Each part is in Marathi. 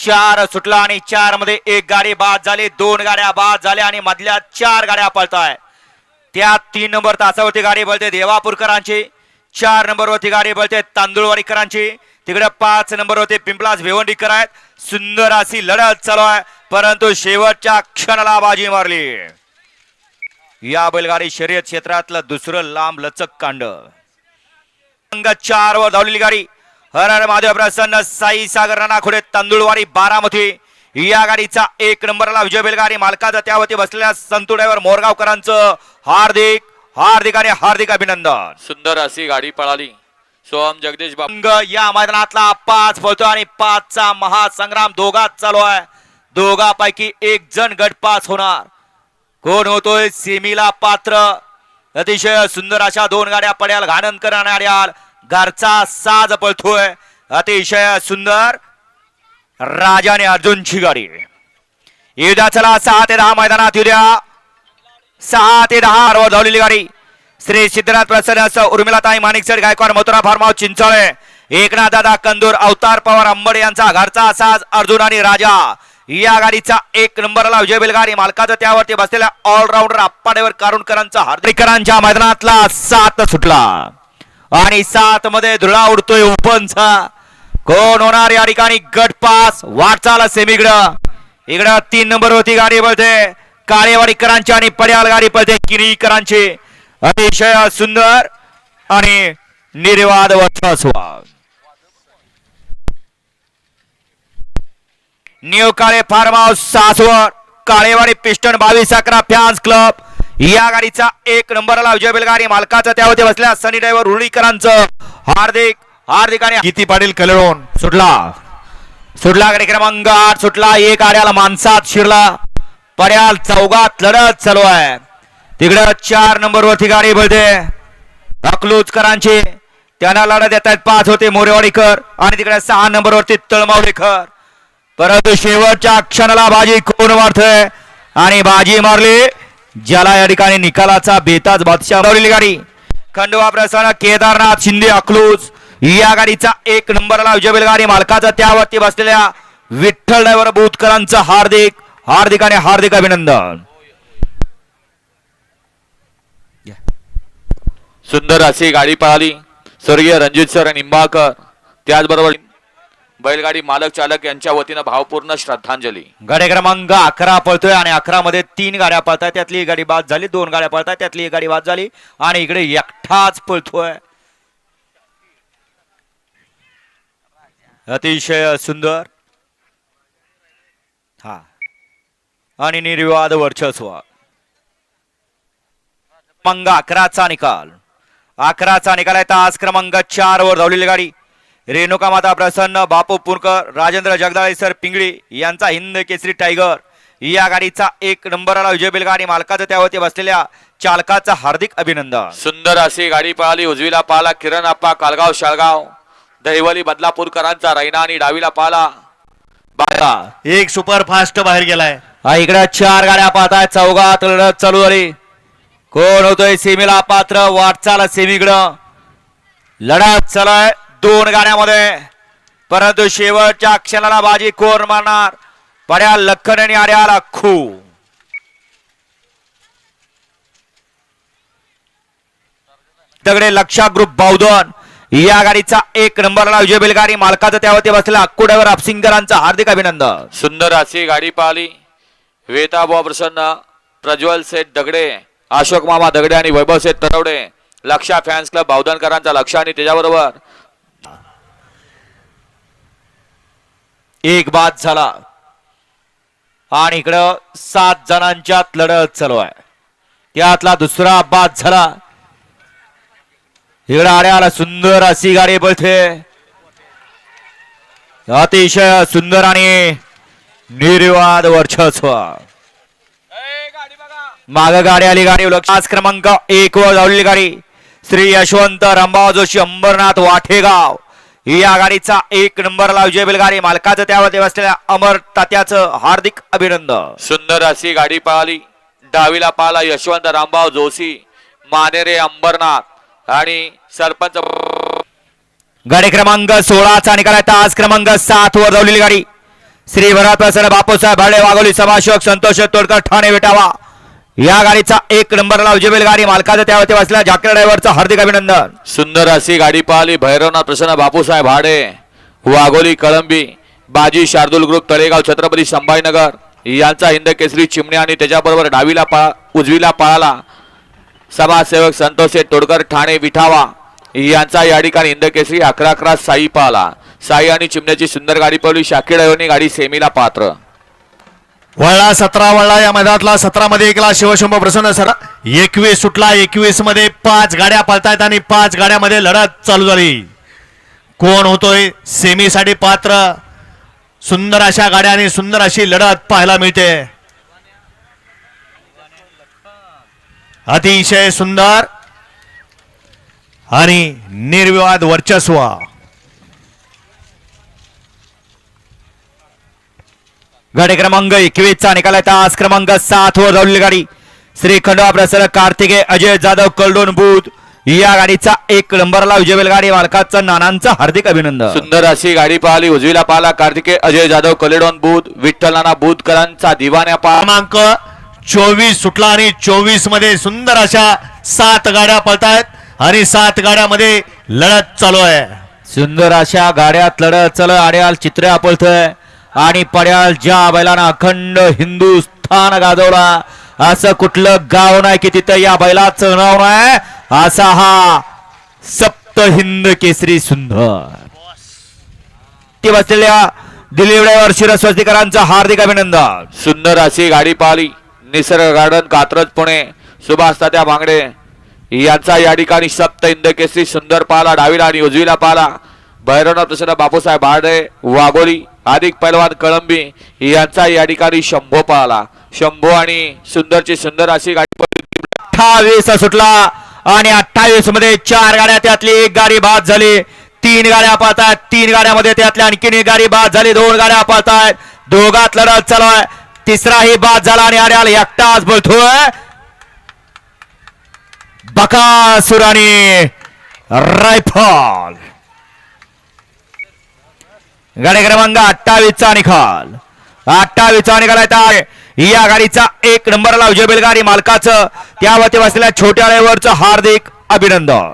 चार सुटला आणि चारमध्ये एक गाडी बाद झाली दोन गाड्या बाद झाल्या आणि मधल्या चार गाड्या पळताय. त्या तीन नंबर तासावरती गाडी पळते देवापूरकरांची चार नंबरवरती गाडी पळते तांदूळवाडीकरांची. तिकडे पाच नंबरवरती पिंपलास भिवंडीकर आहेत. सुंदर अशी लढत चालू आहे परंतु शेवटच्या क्षणाला बाजी मारली. या बैलगाडी शर्यत क्षेत्रातलं दुसरं लांब लचक कांड. चार वर धावलेली गाडी हर हर महादेव प्रसन्न साई सागर राणाखोडे तांदूळवाडी बारामती. या गाडीचा एक नंबरला विजय बैलगाडी मालकाचा त्यावरती बसलेल्या संतू ड्रायव्हर मोरगावकरांचं हार्दिक हार्दिक आणि हार्दिक अभिनंदन. सुंदर अशी गाडी पळाली. सोहम जगदीश बाबू अंग या मैदानातला पाच पळतो आणि पाचचा महासंग्राम दोघात चालू आहे. दोघापैकी एक जण गट पास होणार. कोण होतोय? सेमीला पात्र. अतिशय सुंदर अशा दोन गाड्या पड्याल घाणन करणाऱ्या घरचा साज पळतोय. अतिशय सुंदर. राजाने अर्जुनची गाडी. येऊद्या चला सहा ते दहा मैदानात येऊद्या. सहा ते दहा वर धावलेली गाडी. श्री सिद्धनाथ प्रसन्न उर्मिलाताई माणिकसड गायकवाड मथुरा फार्माव चिंचळे. एकनाथ दादा कंदूर अवतार पवार अंबड यांचा घरचा साज अर्जुन आणि राजा. या गाडीचा एक नंबरला विजय बैलगाडी. मालकाचं त्यावरती बसलेल्या ऑलराऊंडर आप्पाडेवर कारुणकरांचा हार्दिकरांच्या मैदानातला सात सुटला. आणि सात मध्ये धुळा उडतोय ओपनचा. कोण होणार या ठिकाणी? गट पास वाटचाल सेमीकडं इकडं तीन नंबर होती गाडी पळते काळेवाडीकरांची आणि पड्याल गाडी पळते किरीकरांची. अतिशय सुंदर आणि निर्वाद वर्चस्व new Kale farm house Saswad Kalewadi piston बावीस अकरा फॅन्स क्लब. या गाडीचा एक नंबरला विजय बेलगाडी मालकाचं त्यावरती बसल्या. सनी ड्रायव्हर रुळीकरांचं हार्दिक हार्दिक आणि किती पाटील कलरोन सुटला. सुटला गाडी क्रमांक आठ सुटला एक गाड्याला माणसात शिरला. पड्याल चौगात लढत चालू आहे. तिकडं चार नंबर वरती गाडी बोलते. अकलूजकरांची. त्यांना लढत येत आहेत पाच होते मोरेवाडीकर. आणि तिकडे सहा नंबर वरती तळमावडेकर परंतु शेवटच्या क्षणाला बाजी कोण मारतोय. आणि बाजी मारली. ज्याला या ठिकाणी निकालाचा बेताज बादशाह गाडी. खंडवा प्रसन्न केदारनाथ शिंदे अकलूज या गाडीचा एक नंबरला विजय गाडी. मालकाचा त्यावरती बसलेल्या विठ्ठल ड्रायव्हर बुतकरांचं हार्दिक हार्दिक आणि हार्दिक अभिनंदन. सुंदर अशी गाडी पळाली. स्वर्गीय रणजित सर निंबाळकर. त्याचबरोबर बैलगाडी मालक चालक यांच्या वतीनं भावपूर्ण श्रद्धांजली. गाडी क्रमांक अकरा पळतोय आणि अकरा मध्ये तीन गाड्या पळतात त्यातली एक गाडी बाद झाली दोन गाड्या पळतात त्यातली एक गाडी बाद झाली आणि इकडे एकटाच पळतोय. अतिशय सुंदर. हा. आणि निर्विवाद वर्चस्व. मंग अकराचा निकाल. अकराचा निकाल आहे. तास क्रमांक चार वर धावलेली गाडी. रेणुका माता प्रसन्न बापू पुरकर राजेंद्र जगदाळे सर पिंगळी यांचा हिंद केसरी टायगर या गाडीचा एक नंबरला विजय बैलगाडी मालकाचं त्यावरती बसलेल्या चालकाचं हार्दिक अभिनंदन. सुंदर अशी गाडी पळाली उजवीला पाला किरण आप्पा कालगाव शाळगाव. दहिवली बदलापूरकरांचा रैना आणि डावीला पाला. एक सुपर फास्ट बाहेर गेलाय. हा इकडे चार गाड्या पाहताय चौघात लढत चालू झाली. कोण होतोय सेमीला पात्र? वाटचाल सेमीकडं लढत चालू आहे. दोन गाड्यामध्ये परंतु शेवटच्या क्षणाला बाजी कोर मारणार. पड्या लखन आणि आर्याला खू. दगडे लक्षा ग्रुप बावधन. या गाडीचा एक नंबरला विजय बेलगाडी. मालकाचं त्यावरती बसलेला अक्कुड्यावर अपसिंगरांचं हार्दिक अभिनंदन. सुंदर अशी गाडी पाहिली. वेता बॉ प्रसन्न प्रज्वल सेठ दगडे अशोक मामा दगडे आणि वैभव सेठ तरवडे. लक्षा फॅन्स क्लब बावधनकरांचा लक्ष आणि त्याच्याबरोबर एक बाद झाला. आणि इकडं सात जणांच्यात लढत चालू आहे. त्यातला दुसरा बाद झाला. इकडं आड्याला सुंदर अशी गाडी बळते अतिशय सुंदर आणि निर्वाद वर्चस्व. माग गाडी आली गाडी लक्ष क्रमांक एक वर धावलेली गाडी. श्री यशवंत रामभाऊ जोशी अंबरनाथ वाठेगाव. या गाडीचा एक नंबरला विजय बैलगाडी. मालकाचं त्यावरती बसलेल्या अमर तात्याचं हार्दिक अभिनंदन. सुंदर अशी गाडी पळाली डावीला पाला यशवंत रामभाऊ जोशी मानेरे अंबरनाथ आणि सरपंच. गाडी क्रमांक सोळाचा निकाल आहे तास क्रमांक सात वर धावलेली गाडी. श्री भरत प्रसन्न बापूसाहेब भाडे वाघोली समाशक संतोष तोडकर ठाणे विटावा. या गाडीचा एक नंबरला उजवेल गाडी मालकाचा त्यावरती बसल्या जाकर ड्रायव्हरचा हार्दिक अभिनंदन. सुंदर अशी गाडी पाहिली भैरवनाथ प्रसन्न बापूसाहेब भाडे वाघोली कळंबी बाजी शार्दूल ग्रुप तळेगाव छत्रपती संभाजीनगर यांचा हिंद केसरी चिमणे आणि त्याच्याबरोबर डावीला पा उजवीला पळाला. समाजसेवक संतोष तोडकर ठाणे विठावा यांचा या ठिकाणी हिंद केसरी अकरा अकरा साई पाहला. साई आणि चिमण्याची सुंदर गाडी पळवली शाकी ड्रायव्हरनी गाडी सेमीला पात्र. वळला सतरा वळला या मैदानातला. सतरा मध्ये एकला शिवशंभ प्रसन्न सर. एकवीस सुटला. एकवीसमध्ये पाच गाड्या पळतायत आणि पाच गाड्यामध्ये लढत चालू झाली. कोण होतोय? सेमीसाठी पात्र. सुंदर अशा गाड्या आणि सुंदर अशी लढत पाहायला मिळते. अतिशय सुंदर आणि निर्विवाद वर्चस्व. गाडी क्रमांक एकवीस चा निकाल आहे तास क्रमांक सात वर धावलेली गाडी श्री खंडोबा प्रसन्न कार्तिके अजय जाधव कलडोन बुध या गाडीचा एक नंबरला विजयवेल गाडी मालकाचं नानांचं हार्दिक अभिनंदन सुंदर अशी गाडी पाहिली उजवीला पाहिला कार्तिके अजय जाधव कलेडॉन बुध विठ्ठल नाना बुधकरांचा दिवाण्या पा क्रमांक चोवीस सुटला आणि चोवीसमध्ये सुंदर अशा सात गाड्या पळतायत आणि सात गाड्यामध्ये लढत चालू आहे सुंदर अशा गाड्यात लढत चल आड्याल चित्रे आपळतय आणि पड्याल ज्या बैलानं अखंड हिंदुस्थान गाजवला असं कुठलं गाव नाही की तिथं या बैलाचं नाव नाही? असा हा सप्त हिंद केसरी सुंदर. ती बसलेल्या दिलीप ड्रायव्हर हार्दिक अभिनंदन. सुंदर अशी गाडी पाहिली. निसर्ग गार्डन कात्रज पुणे सुभाष तात्या भांगडे यांचा या ठिकाणी सप्त इंद केसरी सुंदर पाला डावीला आणि उजवीला पाला भैरवनाथ प्रसन्न बापूसाहेब भाडे वाघोली अधिक पैलवान कळंबी यांचा या ठिकाणी शंभो पाला शंभो आणि सुंदरची सुंदर अशी गाडी अठ्ठावीस सुटला आणि अठ्ठावीसमध्ये चार गाड्या त्यातली एक गाडी बाद झाली. तीन गाड्या पाहतायत तीन गाड्यामध्ये त्यातल्या आणखीन एक गाडी बाद झाली. दोन गाड्या पाहतायत. दोघात लढत चालू आहे. तिसराही बाद झाला आणि आड्याल एकटाच बोलतोय बकासुराने आणि रायफल. गाडी क्रमांक अठ्ठावीसचा निकाल अठ्ठावीसचा निकाल आहे या गाडीचा एक नंबरला विजय बैलगाडी मालकाचं त्यावरती बसलेल्या छोट्या ड्रायव्हरचं हार्दिक अभिनंदन.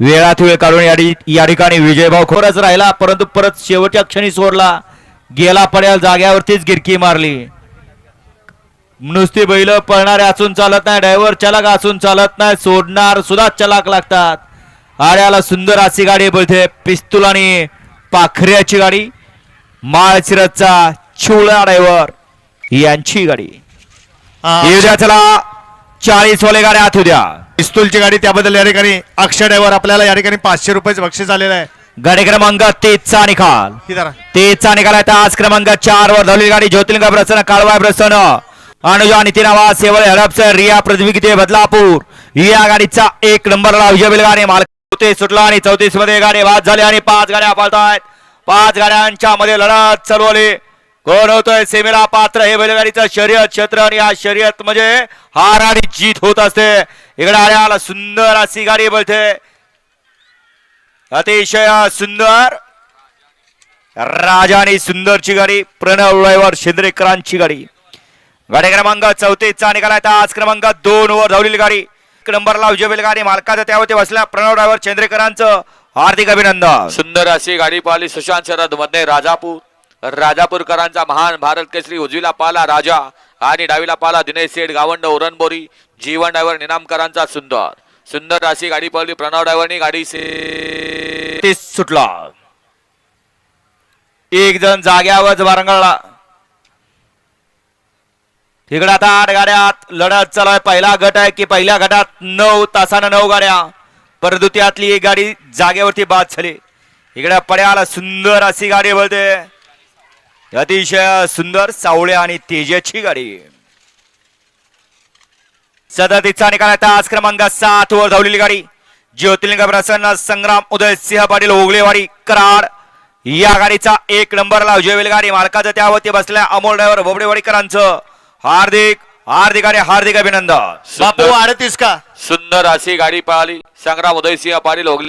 वेळात वेळ काढून या या ठिकाणी विजयभाव खोरच राहिला परंतु परत शेवटच्या क्षणी सोडला. गेला पड्याल जाग्यावरतीच गिरकी मारली. नुसती बैल पळणारे असून चालत नाही ड्रायव्हर चलाक असून चालत नाही सोडणार सुद्धा चलाक लागतात. आड्याला सुंदर अशी गाडी बोलते पिस्तूल आणि पाखऱ्याची गाडी. माळशिरसचा चिवळा ड्रायव्हर यांची गाडी. येऊ चला. चाळीस वाले गाड्या आत द्या पिस्तूलची गाडी त्याबद्दल या ठिकाणी अक्षय ड्रायव्हर आपल्याला या ठिकाणी पाचशे रुपयाचं बक्षीस आलेलं आहे. गाडी क्रमांक तेजचा निकाल. तेजचा निकाल आहे आज क्रमांक चार वर धावलेली गाडी ज्योतिर्लिंग प्रसन्न काळवाय प्रसन्न. अनुजा नितीन सेवल सेवळ हडपसर रिया प्रतिनिधी बदलापूर. या गाडीचा एक नंबरला विजय गाडी मालक सुटला आणि चौतीसमध्ये गाडी बाद झाले आणि पाच गाड्या पळतायत पाच गाड्यांच्या मध्ये लढत चालवली कोण होतोय? सेमीला पात्र हे बैलगाडीचं शर्यत क्षेत्र आणि या शर्यत म्हणजे हार आणि जीत होत असते. इकडे आल्याला सुंदर अशी गाडी बोलते. अतिशय सुंदर. राजा आणि सुंदरची गाडी प्रणव शेंद्रेकरांची गाडी. गाडी क्रमांक चौतीसचा निकाल आहे आज क्रमांक दोन वर धावलेली गाडी. नंबरला विजय गाडी. मालकाचं त्यावरती बसल्या प्रणव ड्रायव्हर चंद्रेकरांचं हार्दिक अभिनंदन. सुंदर अशी गाडी पाहिली सुशांत शरदमध्ये राजापूर. राजापूरकरांचा महान भारत केसरी उजवीला पाला राजा आणि डावीला पाला दिनेश सेठ गावंड उरणबोरी. जीवन ड्रायव्हर निनामकरांचा सुंदर. सुंदर अशी गाडी पाहिली प्रणव ड्रायव्हरनी. गाडी से सुटला. एक जण जाग्यावर बारंगळला. तिकडे आता आठ गाड्यात लढत चालू आहे पहिला गट आहे की पहिल्या गटात नऊ तासानं नऊ गाड्या. परंतु त्यातली एक गाडी जागेवरती बाद झाली. इकडे पड्याला सुंदर अशी गाडी बोलते. अतिशय सुंदर सावळे आणि तेजाची गाडी. सदतीचा निकाल आहे. आज क्रमांक सात वर धावलेली गाडी. ज्योतिर्लिंग प्रसन्न संग्राम उदय सिंह पाटील ओगलेवाडी कराड. या गाडीचा एक नंबरला विजय गाडी. मालकाचं त्यावरती बसल्या अमोल ड्रायव्हर बोबडेवाडीकरांचं हार्दिक हार्दिक आणि हार्दिक अभिनंदन. बापू अडतीस का? सुंदर अशी गाडी पळाली संग्राम उदयसिंह पाटील ओगले